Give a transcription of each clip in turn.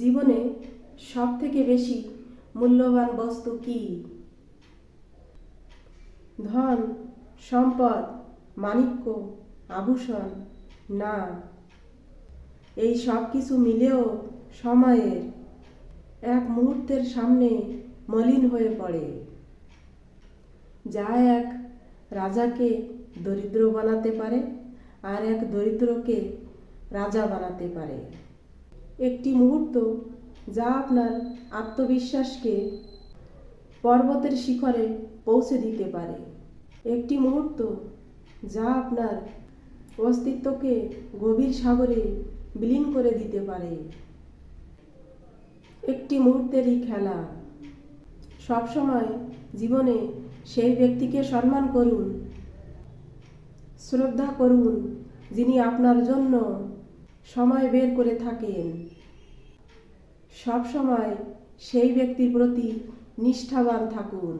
জীবনে সব থেকে বেশি মূল্যবান বস্তু কি? ধন, সম্পদ, মাণিক্য, আভূষণ, না। এই সব কিছু মিলেও সময়ের এক মুহূর্তের সামনে মলিন হয়ে পড়ে। যা এক রাজাকে দরিদ্র বানাতে পারে আর এক দরিদ্রকে রাজা বানাতে পারে। একটি মুহূর্ত যা আপনার আত্মবিশ্বাসকে পর্বতের শিখরে পৌঁছে দিতে পারে। একটি মুহূর্ত যা আপনার অস্তিত্বকে গভীর সাগরে বিলীন করে দিতে পারে। একটি মুহূর্তেরই খেলা। সবসময় জীবনে সেই ব্যক্তিকে সম্মান করুন, শ্রদ্ধা করুন যিনি আপনার জন্য সময় বের করে থাকেন। সব সময় সেই ব্যক্তির প্রতি নিষ্ঠাবান থাকুন।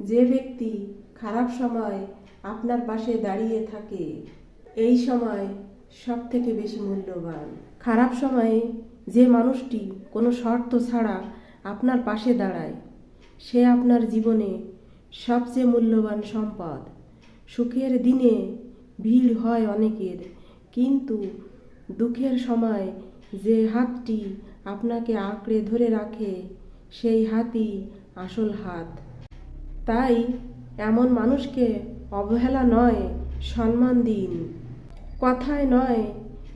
যে ব্যক্তি খারাপ সময় আপনার পাশে দাঁড়িয়ে থাকে, এই সময় সব থেকে বেশি মূল্যবান। খারাপ সময়ে যে মানুষটি কোনো শর্ত ছাড়া আপনার পাশে দাঁড়ায়, সে আপনার জীবনে সবচেয়ে মূল্যবান সম্পদ। সুখের দিনে ভিড় হয় অনেকের, কিন্তু দুঃখের সময় যে হাতটি আপনাকে আঁকড়ে ধরে রাখে, সেই হাতই আসল হাত। তাই এমন মানুষকে অবহেলা নয়, সম্মান দিন। কথায় নয়,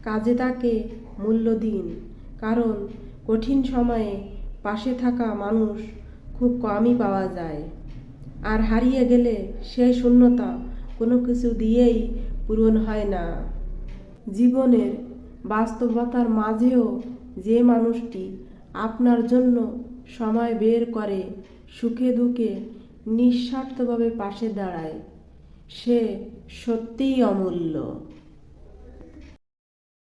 কাজে তাকে মূল্য দিন। কারণ কঠিন সময়ে পাশে থাকা মানুষ খুব কমই পাওয়া যায়। আর হারিয়ে গেলে সেই শূন্যতা কোনো কিছু দিয়েই পূরণ হয় না। জীবনের বাস্তবতার মাঝেও যে মানুষটি আপনার জন্য সময় বের করে, সুখে দুঃখে নিঃস্বার্থভাবে পাশে দাঁড়ায়, সে সত্যিই অমূল্য।